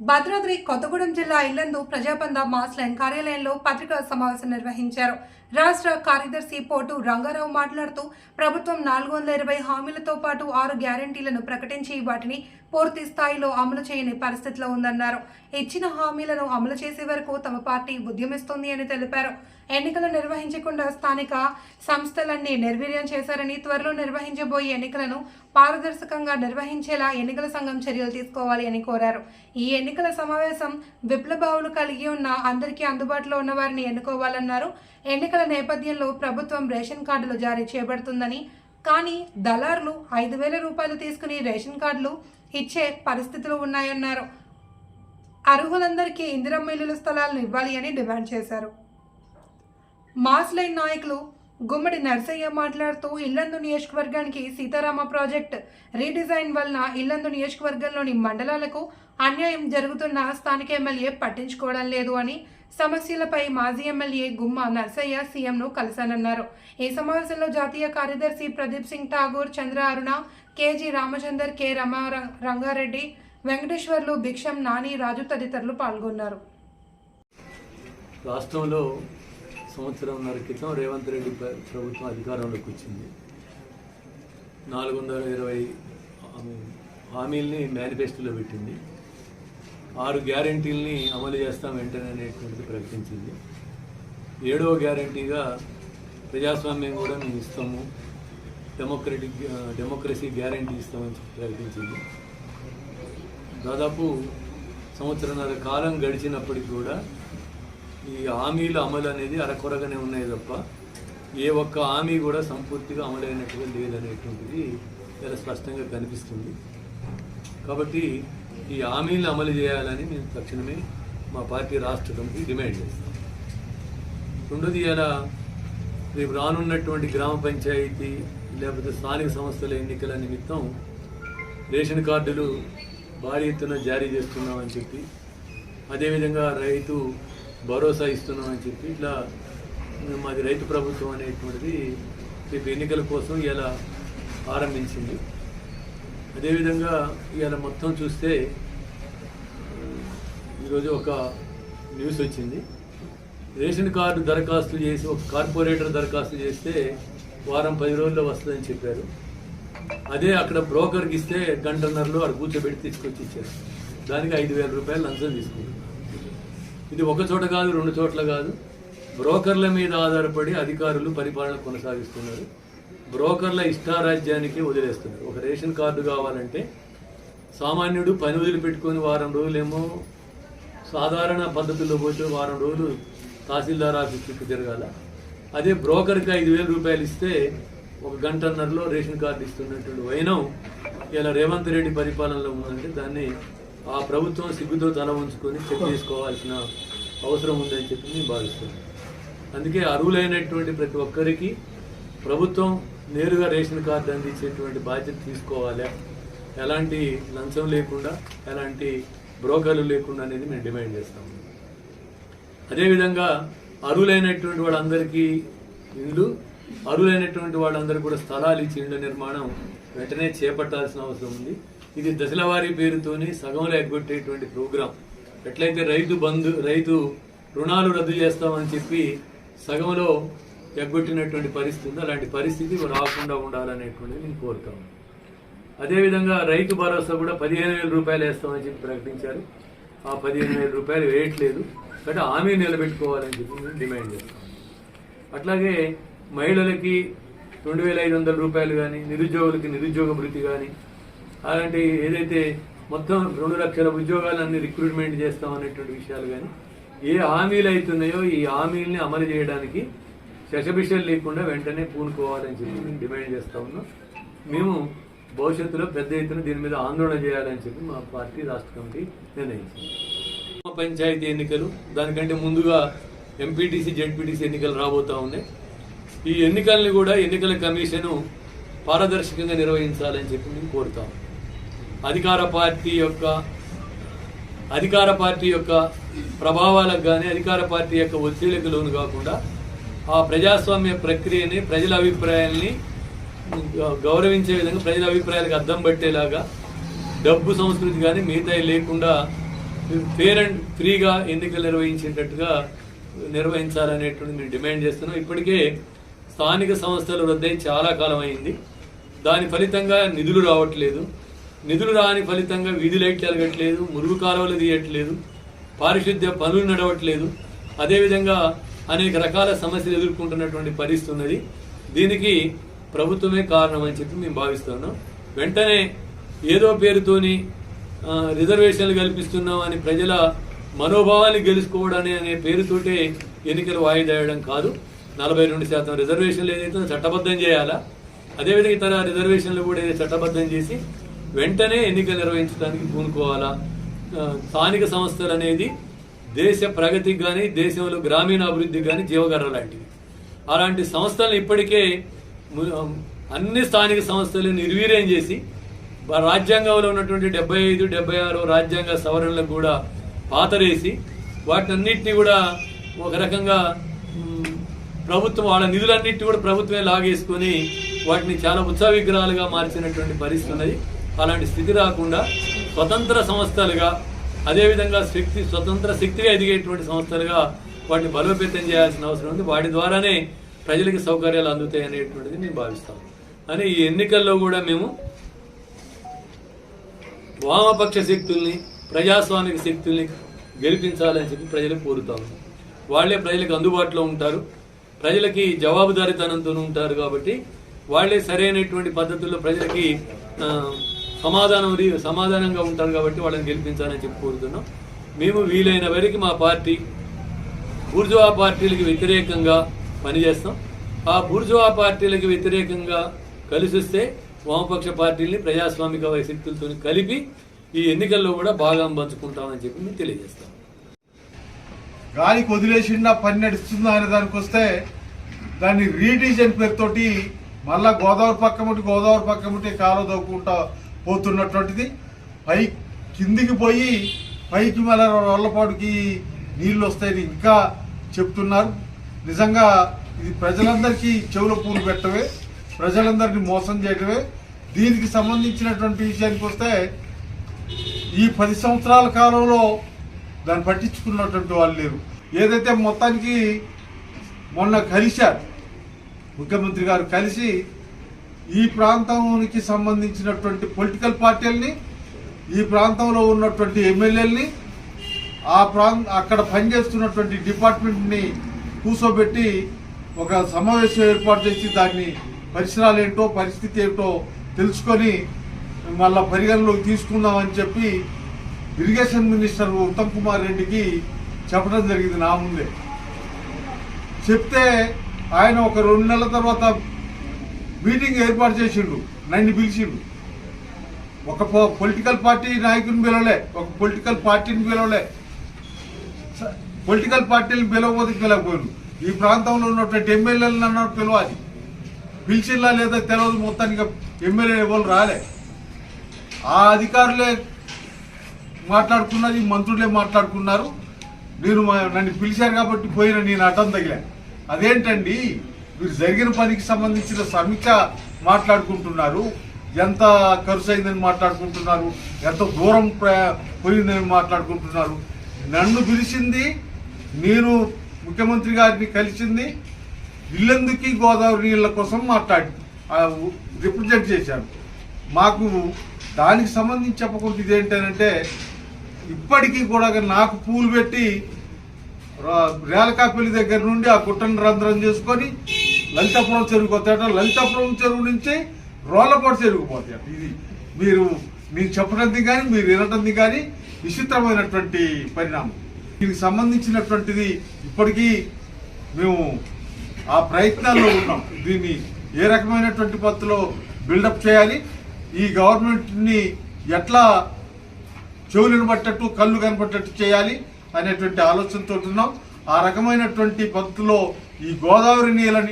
భద్రాద్రి కొత్తగూడెం జిల్లా Yellandu ప్రజాబంధ mass line కార్యాలయంలో పత్రికా సమావేశం నిర్వహించారు. రాష్ట్ర కార్యదర్శి పోటు రంగారావు మాట్లాడుతూ ప్రభుత్వం నాలుగు వందల ఇరవై హామీలతో పాటు ఆరు గ్యారంటీలను ప్రకటించి వాటిని పూర్తి స్థాయిలో అమలు చేయని పరిస్థితిలో ఉందన్నారు. ఇచ్చిన హామీలను అమలు చేసే వరకు తమ పార్టీ ఉద్యమిస్తుంది అని తెలిపారు. ఎన్నికలు నిర్వహించకుండా స్థానిక సంస్థలన్నీ నిర్వీర్యం చేశారని త్వరలో నిర్వహించబోయే ఎన్నికలను పారదర్శకంగా నిర్వహించేలా ఎన్నికల సంఘం చర్యలు తీసుకోవాలి అని కోరారు. ఈ ఎన్నికల సమావేశం విప్లవాలు కలిగి ఉన్న అందరికీ అందుబాటులో ఉన్న వారిని ఎన్నుకోవాలన్నారు. ఎన్నికల నేపథ్యంలో ప్రభుత్వం రేషన్ కార్డులు జారీ చేయబడుతుందని కానీ దళారులు ఐదు వేల రూపాయలు తీసుకుని రేషన్ కార్డులు ఇచ్చే పరిస్థితులు ఉన్నాయన్నారు. అర్హులందరికీ ఇందిరమ్మ ఇల్లుల స్థలాలను ఇవ్వాలి అని డిమాండ్ చేశారు. మాస్ లైన్ నాయకులు గుమ్మడి నర్సయ్య మాట్లాడుతూ ఇల్లందు నియోజకవర్గానికి సీతారామ ప్రాజెక్ట్ రీడిజైన్ వలన ఇల్లందు నియోజకవర్గంలోని మండలాలకు అన్యాయం జరుగుతున్న స్థానిక ఎమ్మెల్యే పట్టించుకోవడం లేదు అని సమస్యలపై మాజీ ఎమ్మెల్యే గుమ్మ నర్సయ్య సీఎంను కలిశానన్నారు. ఈ సమావేశంలో జాతీయ కార్యదర్శి ప్రదీప్ సింగ్ ఠాగూర్ చంద్ర అరుణ కేజీ రామచందర్ కె రమా రంగారెడ్డి వెంకటేశ్వర్లు భిక్షం నాని రాజు తదితరులు పాల్గొన్నారు. రాష్ట్రంలో సంవత్సరంన్నర క్రితం రేవంత్ రెడ్డి ప్రభుత్వం అధికారంలోకి వచ్చింది. నాలుగు వందల ఇరవై హామీల్ని మేనిఫెస్టోలో పెట్టింది. ఆరు గ్యారంటీల్ని అమలు చేస్తాం వెంటనే అనేటువంటిది ప్రకటించింది. ఏడవ గ్యారంటీగా ప్రజాస్వామ్యం కూడా మేము ఇస్తాము. డెమోక్రటిక్ డెమోక్రసీ గ్యారంటీ ఇస్తామని ప్రకటించింది. దాదాపు సంవత్సరంన్నర కాలం గడిచినప్పటికీ కూడా ఈ హామీల అమలు అనేది అరకొరగానే ఉన్నాయి తప్ప ఏ ఒక్క హామీ కూడా సంపూర్తిగా అమలైనట్టుగా లేదనేటువంటిది చాలా స్పష్టంగా కనిపిస్తుంది. కాబట్టి ఈ హామీలను అమలు చేయాలని మేము తక్షణమే మా పార్టీ రాష్ట్ర కమిటీ డిమాండ్ చేస్తాం. రెండోది ఇలా రేపు రానున్నటువంటి గ్రామ పంచాయతీ లేకపోతే స్థానిక సంస్థల ఎన్నికల నిమిత్తం రేషన్ కార్డులు భారీ ఎత్తున జారీ చేస్తున్నామని చెప్పి అదేవిధంగా రైతు భరోసా ఇస్తున్నామని చెప్పి ఇట్లా మాది రైతు ప్రభుత్వం అనేటువంటిది రేపు ఎన్నికల కోసం ఇలా ఆరంభించింది. అదేవిధంగా ఇవాళ మొత్తం చూస్తే ఈరోజు ఒక న్యూస్ వచ్చింది. రేషన్ కార్డు దరఖాస్తు చేసి ఒక కార్పొరేటర్ దరఖాస్తు చేస్తే వారం పది రోజుల్లో వస్తుందని చెప్పారు. అదే అక్కడ బ్రోకర్కి ఇస్తే గంటన్నరలో అక్కడ కూర్చోబెట్టి తీసుకొచ్చి ఇచ్చారు. దానికి ఐదు వేల రూపాయలు లంచం తీసుకుంటున్నారు ఇది ఒక చోట కాదు రెండు చోట్ల కాదు. బ్రోకర్ల మీద ఆధారపడి అధికారులు పరిపాలన కొనసాగిస్తున్నారు. బ్రోకర్ల ఇష్టారాజ్యానికి వదిలేస్తున్నారు. ఒక రేషన్ కార్డు కావాలంటే సామాన్యుడు పని వదిలిపెట్టుకొని వారం రోజులేమో సాధారణ పద్ధతుల్లో పోతే వారం రోజులు తహసీల్దార్ ఆఫీస్ చుట్టూ తిరగాల. అదే బ్రోకర్కి ఐదు వేల రూపాయలు ఇస్తే ఒక గంటన్నరలో రేషన్ కార్డు ఇస్తున్నటువంటి వైనం ఇలా రేవంత్ రెడ్డి పరిపాలనలో ఉందంటే దాన్ని ఆ ప్రభుత్వం సిగ్గుతో తల ఉంచుకొని చెక్ చేసుకోవాల్సిన అవసరం ఉందని చెప్పి నేను భావిస్తున్నాను. అందుకే అర్హులైనటువంటి ప్రతి ఒక్కరికి ప్రభుత్వం నేరుగా రేషన్ కార్డు అందించేటువంటి బాధ్యత తీసుకోవాలి. ఎలాంటి లంచం లేకుండా ఎలాంటి బ్రోకర్లు లేకుండా అనేది మేము డిమాండ్ చేస్తాము అదేవిధంగా అరువులైనటువంటి వాళ్ళందరికీ ఇండ్లు అరువులైనటువంటి వాళ్ళందరికీ కూడా స్థలాలు ఇచ్చి ఇండ్ల నిర్మాణం వెంటనే చేపట్టాల్సిన అవసరం ఉంది. ఇది దశలవారీ పేరుతోని సగంలో ఎగ్గొట్టేటువంటి ప్రోగ్రాం. ఎట్లయితే రైతు బంధు రైతు రుణాలు రద్దు చేస్తామని చెప్పి సగంలో ఎగ్గొట్టినటువంటి పరిస్థితి ఉందో. అలాంటి పరిస్థితి రాకుండా ఉండాలనేటువంటిది నేను కోరుతాను అదేవిధంగా రైతు భరోసా కూడా పదిహేను వేల రూపాయలు వేస్తామని చెప్పి ప్రకటించారు. ఆ పదిహేను వేల రూపాయలు వేయట్లేదు. కాబట్టి హామీ నిలబెట్టుకోవాలని చెప్పి డిమాండ్ చేస్తాం అట్లాగే మహిళలకి రెండు వేల ఐదు వందల రూపాయలు కానీ నిరుద్యోగులకి నిరుద్యోగ భృతి కానీ అలాంటి ఏదైతే మొత్తం రెండు లక్షల ఉద్యోగాలన్నీ రిక్రూట్మెంట్ చేస్తాం అనేటువంటి విషయాలు కానీ ఏ హామీలు అవుతున్నాయో ఈ హామీల్ని అమలు చేయడానికి శశభిషలు లేకుండా వెంటనే పూనుకోవాలని చెప్పి మేము డిమాండ్ చేస్తా ఉన్నాం. మేము భవిష్యత్తులో పెద్ద ఎత్తున దీని మీద ఆందోళన చేయాలని చెప్పి మా పార్టీ రాష్ట్ర కమిటీ నిర్ణయించింది. గ్రామ పంచాయతీ ఎన్నికలు దానికంటే ముందుగా ఎంపీటీసీ జెడ్పీటీసీ ఎన్నికలు రాబోతా ఉన్నాయి. ఈ ఎన్నికల్ని కూడా ఎన్నికల కమిషను పారదర్శకంగా నిర్వహించాలని చెప్పి మేము కోరుతాం అధికార పార్టీ యొక్క అధికార పార్టీ యొక్క ప్రభావాలకు కానీ అధికార పార్టీ యొక్క ఒత్తిడికి లోను కాకుండా ఆ ప్రజాస్వామ్య ప్రక్రియని ప్రజల అభిప్రాయాల్ని గౌరవించే విధంగా ప్రజల అభిప్రాయాలకు అర్థం పట్టేలాగా డబ్బు సంస్కృతి కానీ మిగతా లేకుండా ఫేర్ అండ్ ఫ్రీగా ఎన్నికలు నిర్వహించేటట్టుగా నిర్వహించాలనేటువంటి మేము డిమాండ్ చేస్తున్నాం. ఇప్పటికే స్థానిక సంస్థలు రద్దయి చాలా కాలం అయింది. దాని ఫలితంగా నిధులు రావట్లేదు. నిధులు రాని ఫలితంగా వీధి లైట్లు ఎలగట్లేదు మురుగు కాలువలు తీయట్లేదు పారిశుద్ధ్య పనులు నడవట్లేదు. అదేవిధంగా అనేక రకాల సమస్యలు ఎదుర్కొంటున్నటువంటి పరిస్థితి ఉన్నది. దీనికి ప్రభుత్వమే కారణం అని చెప్పి మేము భావిస్తున్నాం. వెంటనే ఏదో పేరుతోని రిజర్వేషన్లు కల్పిస్తున్నాం అని ప్రజల మనోభావాన్ని గెలుచుకోవడని అనే పేరుతోటే ఎన్నికలు వాయిదా వేయడం కాదు. నలభై రెండు శాతం రిజర్వేషన్లు ఏదైతే చట్టబద్ధం చేయాలా? అదేవిధంగా ఇతర రిజర్వేషన్లు కూడా ఏదైతే చట్టబద్ధం చేసి వెంటనే ఎన్నికలు నిర్వహించడానికి పూనుకోవాలా? స్థానిక సంస్థలు అనేది దేశ ప్రగతికి కానీ దేశంలో గ్రామీణ అభివృద్ధికి కానీ జీవగర్ర లాంటివి. అలాంటి సంస్థలను ఇప్పటికే అన్ని స్థానిక సంస్థలు నిర్వీర్యం చేసి రాజ్యాంగంలో ఉన్నటువంటి డెబ్బై ఐదు డెబ్బై ఆరు రాజ్యాంగ సవరణలకు కూడా పాతరేసి వాటినన్నింటినీ కూడా ఒక రకంగా ప్రభుత్వం వాళ్ళ నిధులన్నింటినీ కూడా ప్రభుత్వమే లాగేసుకొని వాటిని చాలా ఉత్సవ విగ్రహాలుగా మార్చినటువంటి పరిస్థితి ఉన్నది. అలాంటి స్థితి రాకుండా స్వతంత్ర సంస్థలుగా అదేవిధంగా శక్తి స్వతంత్ర శక్తిగా ఎదిగేటువంటి సంస్థలుగా వాటిని బలోపేతం చేయాల్సిన అవసరం ఉంది. వాటి ద్వారానే ప్రజలకి సౌకర్యాలు అందుతాయి అనేటువంటిది నేను భావిస్తాను. అని ఈ ఎన్నికల్లో కూడా మేము వామపక్ష శక్తుల్ని ప్రజాస్వామిక శక్తుల్ని గెలిపించాలని చెప్పి ప్రజలు కోరుతాము. వాళ్ళే ప్రజలకు అందుబాటులో ఉంటారు. ప్రజలకి జవాబుదారీతనంతో ఉంటారు కాబట్టి వాళ్ళే సరైనటువంటి పద్ధతుల్లో ప్రజలకి సమాధానం సమాధానంగా ఉంటారు కాబట్టి వాళ్ళని గెలిపించాలని చెప్పి కోరుతున్నాం. మేము వీలైన వరకు మా పార్టీ బూర్జువా పార్టీలకు వ్యతిరేకంగా పనిచేస్తాం. ఆ బూర్జువా పార్టీలకు వ్యతిరేకంగా కలిసి వస్తే వామపక్ష పార్టీల్ని ప్రజాస్వామిక శక్తులతో కలిపి ఈ ఎన్నికల్లో కూడా భాగం పంచుకుంటామని చెప్పి మేము తెలియజేస్తాం. గాలికి వదిలేసిండా పని నడుస్తుందా అనే దానికి వస్తే దాన్ని రీడిజన్ పేరుతోటి మళ్ళా గోదావరి పక్కముటి గోదావరి పక్క కాలు కాలువ దొక్కుంటా పోతున్నటువంటిది. పై కిందికి పోయి పైకి మళ్ళా రొల్లపాటుకి నీళ్ళు వస్తాయని ఇంకా చెప్తున్నారు. నిజంగా ఇది ప్రజలందరికీ చెవుల పూలు పెట్టవే ప్రజలందరినీ మోసం చేయటమే దీనికి సంబంధించినటువంటి విషయానికి వస్తే ఈ పది సంవత్సరాల కాలంలో దాన్ని పట్టించుకున్నటువంటి వాళ్ళు లేరు. ఏదైతే మొత్తానికి మొన్న కలిశారు ముఖ్యమంత్రి గారు కలిసి ఈ ప్రాంతానికి సంబంధించినటువంటి పొలిటికల్ పార్టీలని ఈ ప్రాంతంలో ఉన్నటువంటి ఎమ్మెల్యేలని ఆ ప్రాంత అక్కడ పనిచేస్తున్నటువంటి డిపార్ట్మెంట్ని కూర్చోబెట్టి ఒక సమావేశం ఏర్పాటు చేసి దాన్ని పరిసరాలు ఏంటో పరిస్థితి ఏంటో తెలుసుకొని మళ్ళా పరిగణలోకి తీసుకుందామని చెప్పి ఇరిగేషన్ మినిస్టర్ ఉత్తమ్ కుమార్ రెడ్డికి చెప్పడం జరిగింది నా ముందే. చెప్తే ఆయన ఒక రెండు నెలల తర్వాత మీటింగ్ ఏర్పాటు చేసిండు నన్ను పిలిచిండు ఒక పొలిటికల్ పార్టీ నాయకుని పిలవలే ఒక పొలిటికల్ పార్టీని పిలవలే. పొలిటికల్ పార్టీని పిలవకపోతే పిలవకపోయాను ఈ ప్రాంతంలో ఉన్నటువంటి ఎమ్మెల్యేలను అన్నారు పిలవాలి. పిలిచిల్లా లేదా తెలియదు మొత్తానికి ఎమ్మెల్యే ఎవరు రాలే. ఆ అధికారులే మాట్లాడుకున్నది మంత్రులే మాట్లాడుకున్నారు. నేను మా- నన్ను పిలిచారు కాబట్టి పోయిన నేను అడ్డం తగిలా అదేంటండి? మీరు జరిగిన పనికి సంబంధించిన సమీక్ష మాట్లాడుకుంటున్నారు ఎంత ఖర్చు అయిందని మాట్లాడుకుంటున్నారు ఎంత దూరం పోయిందని మాట్లాడుకుంటున్నారు. నన్ను పిలిచింది నేను ముఖ్యమంత్రి గారిని కలిసింది ఇల్లందుకి గోదావరి నీళ్ళ కోసం మాట్లాడి రిప్రజెంట్ చేశాను మాకు దానికి సంబంధించి చెప్పకుండా ఇదేంటంటే ఇప్పటికీ కూడా నాకు పూలు పెట్టి రేలకాపల్లి దగ్గర నుండి ఆ గుట్టను రంధ్రం చేసుకొని లలితాపురం చెరువుకి వస్తాయట. లలితాపురం చెరువు నుంచి రోలపాటు చెరువుకు పోతాయట. ఇది మీరు మీరు చెప్పడానికి కానీ మీరు వినటంది కానీ విచిత్రమైనటువంటి పరిణామం. దీనికి సంబంధించినటువంటిది ఇప్పటికీ మేము ఆ ప్రయత్నాల్లో ఉన్నాం. దీన్ని ఏ రకమైనటువంటి పద్ధతిలో బిల్డప్ చేయాలి? ఈ గవర్నమెంట్ని ఎట్లా చెవులను పట్టట్టు కళ్ళు కనబట్టట్టు చేయాలి అనేటువంటి ఆలోచనతో ఉన్నాం. ఆ రకమైనటువంటి పద్ధతిలో ఈ గోదావరి నీళ్ళని